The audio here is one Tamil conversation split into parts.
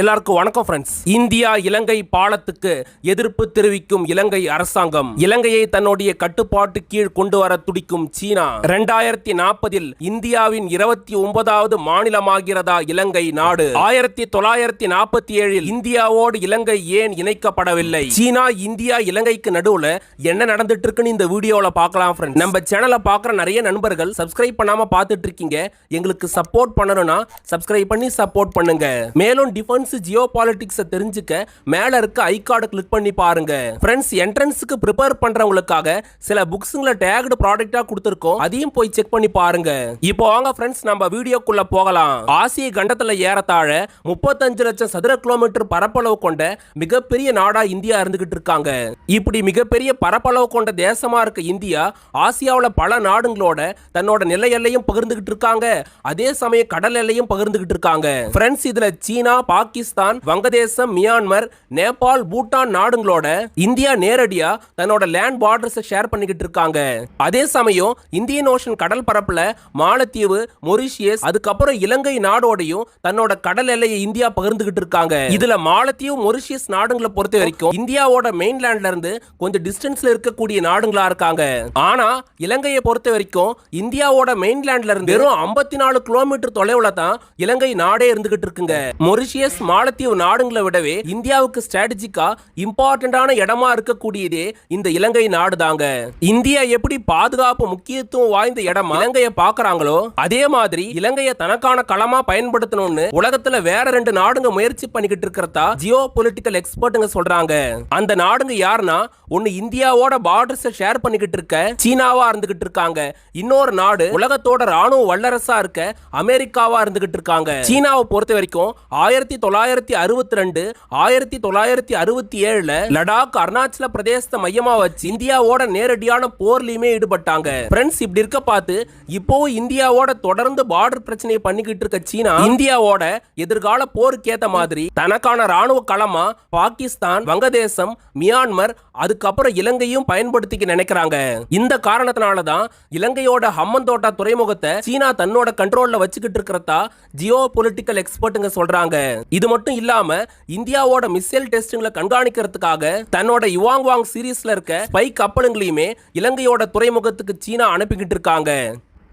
எல்லாருக்கும் வணக்கம் ஃப்ரெண்ட்ஸ் இந்தியா இலங்கை பாலத்துக்கு எதிர்ப்பு தெரிவிக்கும் இலங்கை அரசாங்கம். இலங்கையை தன்னுடைய கட்டுப்பாட்டு கீழ் கொண்டு வர துடிக்கும் சீனா. இரண்டாயிரத்தி நாற்பதில் இந்தியாவின் இருபத்தி ஒன்பதாவது மாநிலமாகிறதா இலங்கை நாடு? ஆயிரத்தி தொள்ளாயிரத்தி நாற்பத்தி ஏழில் இந்தியாவோடு இலங்கை ஏன் இணைக்கப்படவில்லை? சீனா இந்தியா இலங்கைக்கு நடுவுல என்ன நடந்துட்டு இருக்குன்னு இந்த வீடியோல பார்க்கலாம் ஃப்ரெண்ட்ஸ் நம்ம சேனலை பார்க்குற நிறைய நண்பர்கள் சப்ஸ்கிரைப் பண்ணாம பார்த்துட்டு இருக்கீங்க எங்களுக்கு சப்போர்ட் பண்ணணும்னா சப்ஸ்கிரைப் பண்ணி சப்போர்ட் பண்ணுங்க. மேலும் டிஃபென்ஸ் ஜியோ பாலிட்டிக்ஸை தெரிஞ்சுக்க மேல இருக்க ஐ கார்டை கிளிக் பண்ணி பாருங்க. ஃப்ரெண்ட்ஸ் என்ட்ரன்ஸுக்கு ப்ரிப்பேர் பண்றவங்களுக்காக சில புக்ஸுங்களை டேக்டு ப்ராடக்டாக கொடுத்துருக்கோம். அதையும் போய் செக் பண்ணி பாருங்க. இப்போ வாங்க ஃப்ரெண்ட்ஸ் நம்ம வீடியோக்குள்ள போகலாம். ஆசிய கண்டத்துல ஏறத்தாழ முப்பத்தஞ்சு லட்சம் சதுர கிலோமீட்டர் பரப்பளவு கொண்ட மிகப்பெரிய நாடா இந்தியா இருந்துகிட்டு இருக்காங்க. இப்படி மிகப்பெரிய பரப்பளவு கொண்ட தேசமா இருக்க இந்தியா ஆசியாவுல பல நாடுகளோட தன்னோட நில எல்லையும் பகிர்ந்துகிட்டு இருக்காங்க. அதே சமயம் கடல் எல்லையும் பகிர்ந்துகிட்டு இருக்காங்க. ஃப்ரெண்ட்ஸ் இதுல சீனா பாகிஸ்தான் பாகிஸ்தான் வங்கதேசம் மியான்மர் நேபாள் பூட்டான் நாடுங்களோட இந்தியா நேரடியா தன்னோட லேண்ட் பார்டர்ஸ் ஷேர் பண்ணிக்கிட்டு இருக்காங்க. அதே சமயம் இந்தியன் ஓஷன் கடல் பரப்புல மாலத்தீவு மொரிஷியஸ் அதுக்கப்புறம் இலங்கை நாடோடையும் தன்னோட கடல் எல்லையை இந்தியா பகிர்ந்துகிட்டு இருக்காங்க. இதுல மாலத்தீவு மொரிஷியஸ் நாடுங்களை பொறுத்த வரைக்கும் இந்தியாவோட மெயின்லேண்ட்ல இருந்து கொஞ்சம் டிஸ்டன்ஸ்ல இருக்கக்கூடிய நாடுங்களா இருக்காங்க. ஆனா இலங்கையை பொறுத்த வரைக்கும் இந்தியாவோட மெயின்லேண்ட்ல இருந்து வெறும் ஐம்பத்தி நாலு கிலோமீட்டர் தொலைவுல தான் இலங்கை நாடே இருந்துகிட்டு இருக்குங்க. மொரிஷியஸ் மாலத்தீவு நாடுங்களை விடவே இந்தியாவுக்கு ஸ்ட்ராட்டஜிக்கா இம்பார்ட்டன்டான இடமா இருக்கக்கூடியதே இந்த இலங்கை நாடு தாங்க இந்தியா எப்படி பாதுகாப்பு முக்கியத்துவம் வாய்ந்த இடம் இலங்கையை பாக்குறாங்களோ அதே மாதிரி இலங்கையை தனக்கான களமா பயன்படுத்தணும்னு உலகத்துல வேற ரெண்டு நாடுங்க முயற்சி பண்ணிக்கிட்டு இருக்கிறதா ஜியோ பொலிட்டிக்கல் எக்ஸ்பர்ட்டுங்க சொல்றாங்க. அந்த நாடுங்க யாருன்னா ஒன்னு இந்தியாவோட பார்டர்ஸ் ஷேர் பண்ணிக்கிட்டு இருக்க சீனாவா இருந்துகிட்டு இருக்காங்க. இன்னொரு நாடு உலகத்தோட ராணுவ வல்லரசா இருக்க அமெரிக்காவா இருந்துகிட்டு இருக்காங்க. சீனாவை பொறுத்த வரைக்கும் ஆயிரத்தி தொள்ளாயிரத்தி அறுபத்தி ரெண்டு ஆயிரத்தி தொள்ளாயிரத்தி அறுபத்தி ஏழுல லடாக் அருணாச்சல பிரதேசத்தை மையமா வச்சு இந்தியாவோட நேரடியான போர்லயுமே ஈடுபட்டாங்க. ஃப்ரெண்ட்ஸ் இப்படி இருக்க பார்த்து இப்போ இந்தியாவோட தொடர்ந்து பார்டர் பிரச்சனையை பண்ணிக்கிட்டு இருக்க சீனா இந்தியாவோட எதிர்கால போருக்கு ஏத்த மாதிரி தனக்கான ராணுவ களமா பாகிஸ்தான் வங்கதேசம் மியான்மர் அதுக்கப்புறம் இலங்கையும் பயன்படுத்திக்க நினைக்கிறாங்க. இந்த காரணத்தினால தான் இலங்கையோட ஹம்மந்தோட்டா துறைமுகத்தை சீனா தன்னோட கண்ட்ரோல்ல வச்சுக்கிட்டு இருக்கிறதா ஜியோ பொலிட்டிக்கல் எக்ஸ்பர்ட்டுங்க சொல்றாங்க. இது மட்டும் இல்லாம இந்தியாவோட மிசைல் டெஸ்டிங்ல கண்காணிக்கிறதுக்காக தன்னோட யுவாங் வாங் சீரீஸ்ல இருக்க ஸ்பை கப்பலுங்களையுமே இலங்கையோட துறைமுகத்துக்கு சீனா அனுப்பிக்கிட்டு இருக்காங்க.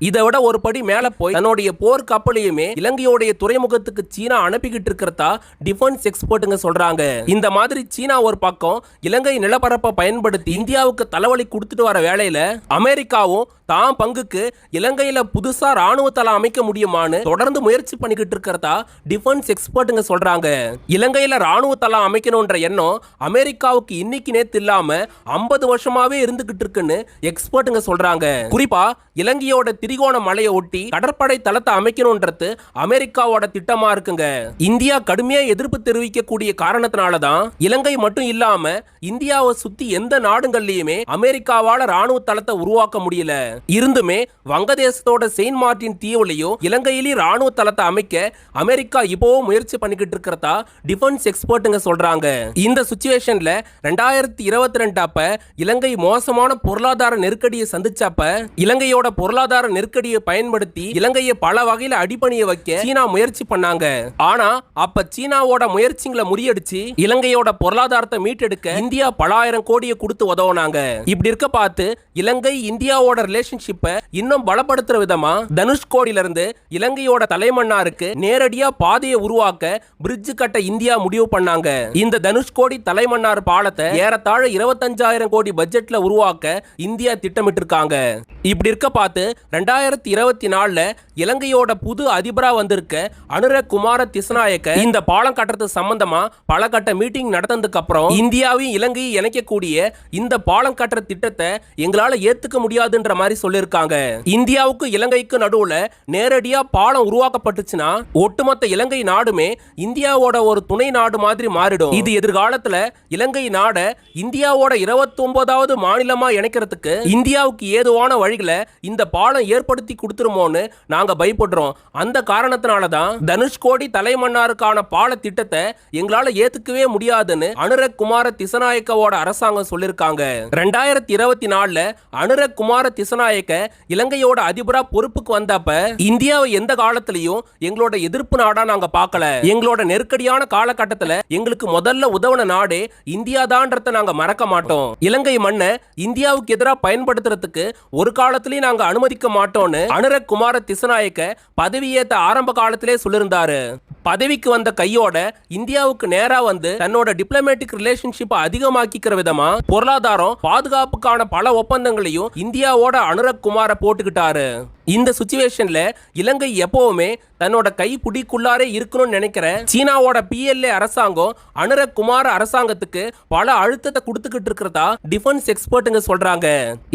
இதை விட ஒரு படி மேல போய் தன்னுடைய போர் கப்பலையுமே இலங்கையோடைய துறைமுகத்துக்கு சீனா அனுப்பிக்கிட்டு இருக்கிறதா டிஃபென்ஸ் எக்ஸ்பர்ட்டுங்க சொல்றாங்க. இந்த மாதிரி சீனா ஒரு பக்கம் இலங்கை நிலப்பரப்பை பயன்படுத்தி இந்தியாவுக்கு தலைவலி கொடுத்துட்டு வர வேலையில அமெரிக்காவும் தான் பங்குக்கு இலங்கையில புதுசா ராணுவ தளம் அமைக்க முடியுமான்னு தொடர்ந்து முயற்சி பண்ணிக்கிட்டு இருக்கிறதா டிஃபென்ஸ் எக்ஸ்பர்ட்டுங்க சொல்றாங்க. இலங்கையில ராணுவ தளம் அமைக்கணுன்ற எண்ணம் அமெரிக்காவுக்கு இன்னைக்கு நேத்து இல்லாம ஐம்பது வருஷமாவே இருந்துகிட்டு இருக்குன்னு எக்ஸ்பர்ட்டுங்க சொல்றாங்க. குறிப்பா இலங்கையோட திரிகோண மலையை ஒட்டி கடற்படை தளத்தை அமைக்கணும்ன்றது அமெரிக்காவோட திட்டமா இருக்குங்க. இந்தியா கடுமையா எதிர்ப்பு தெரிவிக்கக்கூடிய காரணத்தினால தான் இலங்கை மட்டும் இல்லாம இந்தியாவை சுத்தி எந்த நாடுகள்லயுமே அமெரிக்காவால ராணுவ தளத்தை உருவாக்க முடியல. இருந்துமே வங்கதேசத்தோட செயின்ட் மார்டின் தீவுலையும் இலங்கையிலேயும் ராணுவ தளத்தை அமைக்க அமெரிக்கா இப்போவும் முயற்சி பண்ணிக்கிட்டு இருக்கிறதா டிஃபென்ஸ் எக்ஸ்பர்ட்டுங்க சொல்றாங்க. இந்த சுச்சுவேஷன்ல ரெண்டாயிரத்தி இருபத்தி ரெண்டு அப்ப இலங்கை மோசமான பொருளாதார நெருக்கடியை சந்திச்சப்ப இலங்கையோட பொருளாதார நெருக்கடியை பயன்படுத்தி இலங்கையை பல வகையில அடிப்பணிய வைக்க சீனா முயற்சி பண்ணாங்க. ஆனா அப்ப சீனாவோட முயற்சிகளை முறியடிச்சு இலங்கையோட பொருளாதாரத்தை மீட்டெடுக்க இந்தியா பலாயிரம் கோடியை கொடுத்து உதவுனாங்க. இப்படி இருக்க பார்த்து இலங்கை இந்தியாவோட ரிலேஷன்ஷிப்பை இன்னும் பலப்படுத்துற விதமா தனுஷ்கோடியில இருந்து இலங்கையோட தலைமன்னாருக்கு நேரடியா பாதையை உருவாக்க பிரிட்ஜ் கட்ட இந்தியா முடிவு பண்ணாங்க. இந்த தனுஷ்கோடி தலைமன்னார் பாலத்தை ஏறத்தாழ இருபத்தஞ்சாயிரம் கோடி பட்ஜெட்ல உருவாக்க இந்தியா திட்டமிட்டு இருக்காங்க இப்படி இருக்க பார்த்து ரெண்டாயிரத்தி இருபத்தி நாலுல இலங்கையோட புது அதிபரா வந்திருக்க அனுர குமார திசநாயக்க இந்த பாலம் கட்டுறது சம்பந்தமா பல கட்ட மீட்டிங் நடந்ததுக்கு அப்புறம் இந்தியாவையும் இலங்கையும் இணைக்கக்கூடிய இந்த பாலம் கட்டுற திட்டத்தை எங்களால ஏத்துக்க முடியாதுன்ற மாதிரி சொல்லியிருக்காங்க. இந்தியாவுக்கு இலங்கைக்கு நடுவுல நேரடியா பாலம் உருவாக்கப்பட்டுச்சுன்னா ஒட்டுமொத்த இலங்கை நாடுமே இந்தியாவோட ஒரு துணை நாடு மாதிரி மாறிடும். இது எதிர்காலத்துல இலங்கை நாட இந்தியாவோட இருபத்தி ஒன்பதாவது மாநிலமா இணைக்கிறதுக்கு இந்தியாவுக்கு ஏதுவான வழிகளை இந்த பாலம் ஏற்படுத்தி கொடுத்துருமோன்னு நாங்க பயப்படுறோம். அந்த காரணத்தினால தான் தனுஷ்கோடி தலைமன்னாருக்கான பால திட்டத்தை எங்களால ஏத்துக்கவே முடியாதுன்னு அனுரக் குமார திசநாயக்கவோட அரசாங்கம் சொல்லியிருக்காங்க. ரெண்டாயிரத்தி இருபத்தி நாலுல அனுரக் குமார திசநாயக்க இலங்கையோட அதிபரா பொறுப்புக்கு வந்தப்ப இந்தியாவை எந்த காலத்திலையும் எங்களோட எதிர்ப்பு நாடா நாங்க பார்க்கல. எங்களோட நெருக்கடியான காலகட்டத்துல எங்களுக்கு முதல்ல உதவுன நாடே இந்தியா தான்றத நாங்க மறக்க மாட்டோம். இலங்கை மண்ணை இந்தியாவுக்கு எதிராக பயன்படுத்துறதுக்கு ஒரு காலத்திலயும் நாங்க அனுமதிக்க மாட்டோம்னு அனுரக் குமார திசநாயக்க பதவியேற்ற ஆரம்ப காலத்திலே சொல்லியிருந்தாரு. பதவிக்கு வந்த கையோட இந்தியாவுக்கு நேரா வந்து தன்னோட டிப்ளமேட்டிக் ரிலேஷன்ஷிப்பை அதிகமாக்கிக்கிற விதமா பொருளாதாரம் பாதுகாப்புக்கான பல ஒப்பந்தங்களையும் இந்தியாவோட அனுரக்குமாரை போட்டுக்கிட்டாரு. இந்த சுச்சுவேஷன்ல இலங்கை எப்பவுமே தன்னோட கை பிடிக்குள்ளாரே இருக்கணும்னு நினைக்கிற சீனாவோட பிஎல்ஏ அரசாங்கம் அனுரகுமார அரசாங்கத்துக்கு பல அழுத்தத்தை கொடுத்துக்கிட்டு இருக்கிறதா டிஃபென்ஸ் எக்ஸ்பர்ட்டுங்க சொல்றாங்க.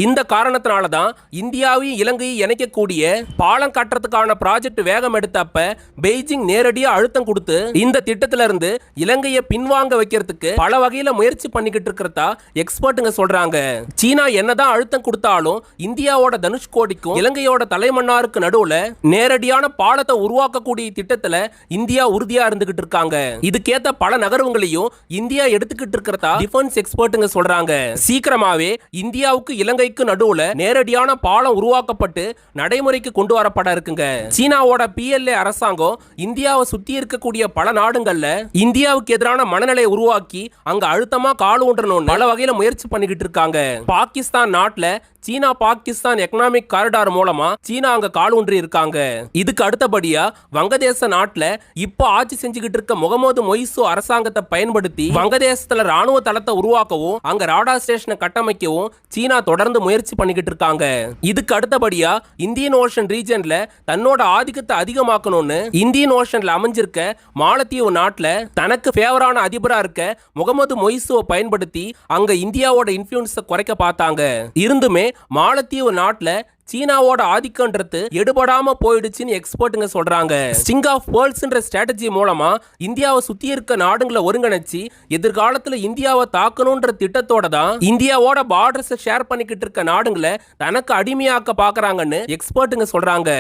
இந்த காரணத்தினால தான் இந்தியாவையும் இலங்கையும் இணைக்கக்கூடிய பாலம் கட்டுறதுக்கான ப்ராஜெக்ட் வேகம் எடுத்தப்ப பெய்ஜிங் நேரடியாக அழுத்தம் கொடுத்து இந்த திட்டத்துல இருந்து இலங்கையை பின்வாங்க வைக்கிறதுக்கு பல வகையில முயற்சி பண்ணிக்கிட்டு இருக்கிறதா எக்ஸ்பர்ட்டுங்க சொல்றாங்க. சீனா என்னதான் அழுத்தம் கொடுத்தாலும் இந்தியாவோட தனுஷ்கோடிக்கும் இலங்கையோட தலைமன்னாருக்கு நடுவுல நேரடியான பாலத்தை உருவாக்கக்கூடிய திட்டத்துல இந்தியா உறுதியா இருந்துகிட்டு இருக்காங்க. இதுக்கேத்த பல நகர்வுகளையும் இந்தியா எடுத்துக்கிட்டு இருக்கிறதா டிஃபென்ஸ் எக்ஸ்பர்ட்டுங்க சொல்றாங்க. சீக்கிரமாவே இந்தியாவுக்கு இலங்கைக்கு நடுவுல நேரடியான பாலம் உருவாக்கப்பட்டு நடைமுறைக்கு கொண்டு வரப்பட இருக்குங்க. சீனாவோட பிஎல்ஏ அரசாங்கம் இந்தியாவை சுத்தி இருக்கக்கூடிய பல நாடுகள்ல இந்தியாவுக்கு எதிரான மனநிலையை உருவாக்கி அங்க அழுத்தமா கால் ஊன்றணும் பல வகையில முயற்சி பண்ணிக்கிட்டு இருக்காங்க. பாகிஸ்தான் நாட்டுல சீனா பாகிஸ்தான் பாகிஸ்தான் எக்கனாமிக் காரிடார் மூலமா சீனா அங்க காலூன்றி இருக்காங்க. இதுக்கு அடுத்தபடியா வங்கதேச நாட்டுல இப்போ ஆட்சி செஞ்சுக்கிட்டு இருக்க முகமது மொய்சு அரசாங்கத்தை பயன்படுத்தி வங்கதேசத்துல ராணுவ தளத்தை உருவாக்கவும் அங்க ராடா ஸ்டேஷனை கட்டமைக்கவும் சீனா தொடர்ந்து முயற்சி பண்ணிக்கிட்டு இருக்காங்க. இதுக்கு அடுத்தபடியா இந்தியன் ஓஷன் ரீஜன்ல தன்னோட ஆதிக்கத்தை அதிகமாக்கணும்னு இந்தியன் ஓஷன்ல அமைஞ்சிருக்க மாலத்தீவு நாட்டுல தனக்கு ஃபேவரான அதிபரா இருக்க முகமது மொய்சுவை பயன்படுத்தி அங்க இந்தியாவோட இன்ஃபுளுன்ஸை குறைக்க பார்த்தாங்க. இருந்துமே மாலத்தீவு நாட்டில் சீனாவோட ஆதிக்கம்ன்றது எடுபடாம போயிடுச்சுன்னு எக்ஸ்பர்ட்டுங்க சொல்றாங்க. ஸ்டிங் ஆஃப் பேர்ல்ஸ்ன்ற ஸ்ட்ராட்டஜி மூலமா இந்தியாவை சுத்தி இருக்க நாடுங்களை ஒருங்கிணைச்சு எதிர்காலத்துல இந்தியாவை தாக்கணும்ன்ற திட்டத்தோட தான் இந்தியாவோட பார்டர்ஸ் ஷேர் பண்ணிக்கிட்டு இருக்க நாடுங்களை தனக்கு அடிமையாக்க பாக்குறாங்கன்னு எக்ஸ்பர்ட்டுங்க சொல்றாங்க.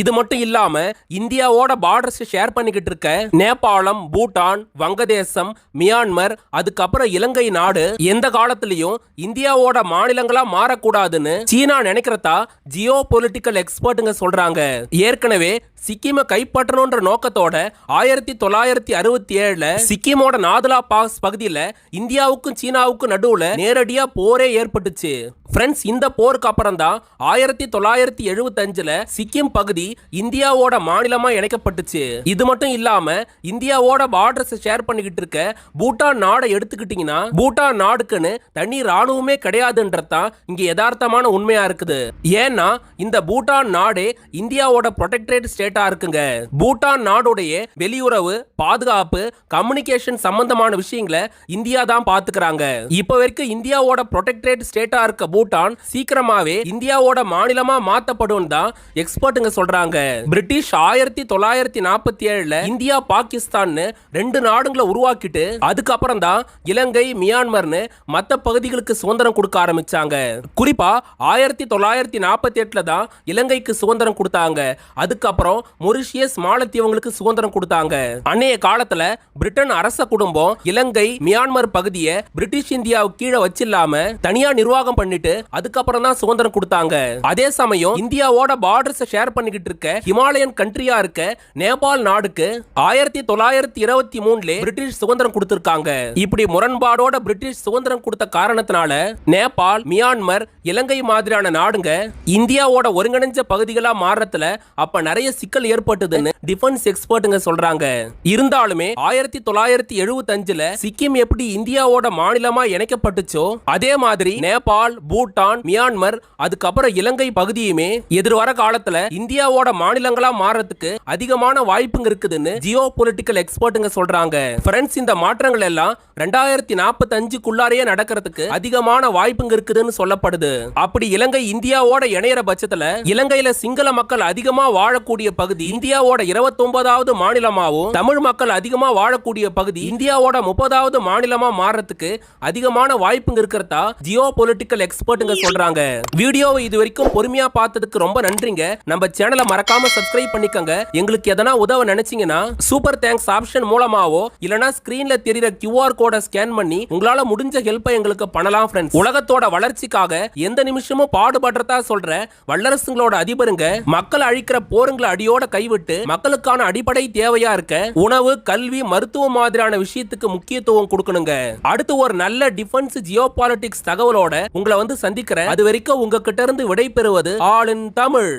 இது மட்டும் இல்லாம இந்தியாவோட பார்டர்ஸ் ஷேர் பண்ணிக்கிட்டு இருக்க நேபாளம் பூட்டான் வங்கதேசம் மியான்மர் அதுக்கப்புறம் இலங்கை நாடு எந்த காலத்திலையும் இந்தியாவோட மாநிலங்களா மாறக்கூடாதுன்னு சீனா நினைக்கிறதா ஜியோ பொலிட்டிக்கல் எக்ஸ்பர்ட்டுங்க சொல்றாங்க. ஏற்கனவே சிக்கிமை கைப்பற்றணுன்ற நோக்கத்தோட ஆயிரத்தி தொள்ளாயிரத்தி அறுபத்தி ஏழுல சிக்கிமோட நாதலா பாஸ் பகுதியில இந்தியாவுக்கும் சீனாவுக்கும் நடுவுல நேரடியா போரே ஏற்பட்டுச்சு. ஃப்ரெண்ட்ஸ் இந்த போருக்கு அப்புறம் தான் ஆயிரத்தி தொள்ளாயிரத்தி எழுபத்தஞ்சில் சிக்கிம் பகுதி இந்தியாவோட மாநிலமா இணைக்கப்பட்டுச்சு. இது மட்டும் இல்லாம இந்தியாவோட பார்டர்ஸ் ஷேர் பண்ணிக்கிட்டு இருக்க பூட்டான் நாடை எடுத்துக்கிட்டிங்கன்னா பூட்டான் நாடுக்குன்னு தனி ராணுவமே கிடையாதுன்றதான் இங்க யதார்த்தமான உண்மையா இருக்குது. ஏன்னா இந்த பூட்டான் நாடே இந்தியாவோட ப்ரொடெக்டரேட் ஸ்டேட்டா இருக்குங்க. பூட்டான் நாடுடைய வெளியுறவு பாதுகாப்பு கம்யூனிகேஷன் சம்பந்தமான விஷயங்களை இந்தியா தான் பார்த்துக்கிறாங்க. இப்போ வரைக்கும் இந்தியாவோட ப்ரொடெக்டரேட் ஸ்டேட்டா இருக்க பூட்டான் சீக்கிரமாவே இந்தியாவோட மாநிலமா மாத்தப்படும் தான் எக்ஸ்பர்ட்டுங்க சொல்றாங்க. பிரிட்டிஷ் ஆயிரத்தி தொள்ளாயிரத்தி நாற்பத்தி ஏழுல இந்தியா பாகிஸ்தான் ரெண்டு நாடுகளை உருவாக்கிட்டு அதுக்கப்புறம் தான் இலங்கை மியான்மர்னு மத்த பகுதிகளுக்கு சுதந்திரம் கொடுக்க ஆரம்பிச்சாங்க. குறிப்பா ஆயிரத்தி தொள்ளாயிரத்தி நாற்பத்தி எட்டுல தான் இலங்கைக்கு சுதந்திரம் கொடுத்தாங்க. அதுக்கப்புறம் மொரிஷியஸ் மாலத்தீவங்களுக்கு சுதந்திரம் கொடுத்தாங்க. அன்னைய காலத்துல பிரிட்டன் அரச குடும்பம் இலங்கை மியான்மர் பகுதியை பிரிட்டிஷ் இந்தியாவுக்கு கீழே வச்சில்லாம தனியா நிர்வாகம் பண்ணிட்டு பண்ணிட்டு அதுக்கப்புறம் தான் சுதந்திரம் கொடுத்தாங்க. அதே சமயம் இந்தியாவோட பார்டர்ஸ் ஷேர் பண்ணிக்கிட்டு இருக்க ஹிமாலயன் கண்ட்ரியா இருக்க நேபாள் நாடுக்கு ஆயிரத்தி தொள்ளாயிரத்தி இருபத்தி மூணுல பிரிட்டிஷ் சுதந்திரம் கொடுத்திருக்காங்க. இப்படி முரண்பாடோட பிரிட்டிஷ் சுதந்திரம் கொடுத்த காரணத்தினால நேபாள் மியான்மர் இலங்கை மாதிரியான நாடுங்க இந்தியாவோட ஒருங்கிணைஞ்ச பகுதிகளா மாறுறதுல அப்ப நிறைய சிக்கல் ஏற்பட்டதுன்னு டிஃபென்ஸ் எக்ஸ்பர்ட்டுங்க சொல்றாங்க. இருந்தாலுமே ஆயிரத்தி தொள்ளாயிரத்தி எழுபத்தி அஞ்சுல சிக்கிம் எப்படி இந்தியாவோட மாநிலமா இணைக்கப்பட்டுச்சோ அதே மாதிரி நேபாள் பூட்டான் மியான்மர் அதுக்கப்புறம் இலங்கை பகுதியுமே எதிர்வர காலத்துல இந்தியாவோட மாநிலங்களா மாறதுக்கு அதிகமான வாய்ப்புங்க இருக்குதுன்னு ஜியோ பொலிட்டிக்கல் எக்ஸ்பர்ட்டுங்க சொல்றாங்க. ஃப்ரெண்ட்ஸ் இந்த மாற்றங்கள் எல்லாம் ரெண்டாயிரத்தி நாற்பத்தி அஞ்சுக்குள்ளாரையே நடக்கிறதுக்கு அதிகமான வாய்ப்புங்க இருக்குதுன்னு சொல்லப்படுது. அப்படி இலங்கை இந்தியாவோட இணையற பட்சத்துல இலங்கையில சிங்கள மக்கள் அதிகமா வாழக்கூடிய பகுதி இந்தியாவோட இருபத்தி ஒன்பதாவது மாநிலமாவும் தமிழ் மக்கள் அதிகமா வாழக்கூடிய பகுதி இந்தியாவோட முப்பதாவது மாநிலமா மாறதுக்கு அதிகமான வாய்ப்புங்க இருக்கிறதா ஜியோ பொலிட்டிக்கல் எக்ஸ்பர்ட் எக்ஸ்பர்ட்டுங்க சொல்றாங்க. வீடியோவை இது வரைக்கும் பொறுமையா பார்த்ததுக்கு ரொம்ப நன்றிங்க. நம்ம சேனலை மறக்காம சப்ஸ்கிரைப் பண்ணிக்கங்க. எங்களுக்கு எதனா உதவ நினைச்சீங்கன்னா சூப்பர் தேங்க்ஸ் ஆப்ஷன் மூலமாவோ இல்லனா ஸ்கிரீன்ல தெரியுற கியூஆர் கோடை ஸ்கேன் பண்ணி உங்களால முடிஞ்ச ஹெல்ப்பை எங்களுக்கு பண்ணலாம் ஃப்ரெண்ட்ஸ் உலகத்தோட வளர்ச்சிக்காக எந்த நிமிஷமும் பாடுபடுறதா சொல்ற வல்லரசுங்களோட அதிபருங்க மக்கள் அழிக்கிற போருங்களை அடியோட கைவிட்டு மக்களுக்கான அடிப்படை தேவையா இருக்க உணவு கல்வி மருத்துவம் மாதிரியான விஷயத்துக்கு முக்கியத்துவம் கொடுக்கணுங்க. அடுத்து ஒரு நல்ல டிஃபென்ஸ் ஜியோ தகவலோட உங்களை வந்து சந்திக்கிறேன். அது வரைக்கும் உங்ககிட்ட இருந்து விடை பெறுவது ஆல் இன் தமிழ்.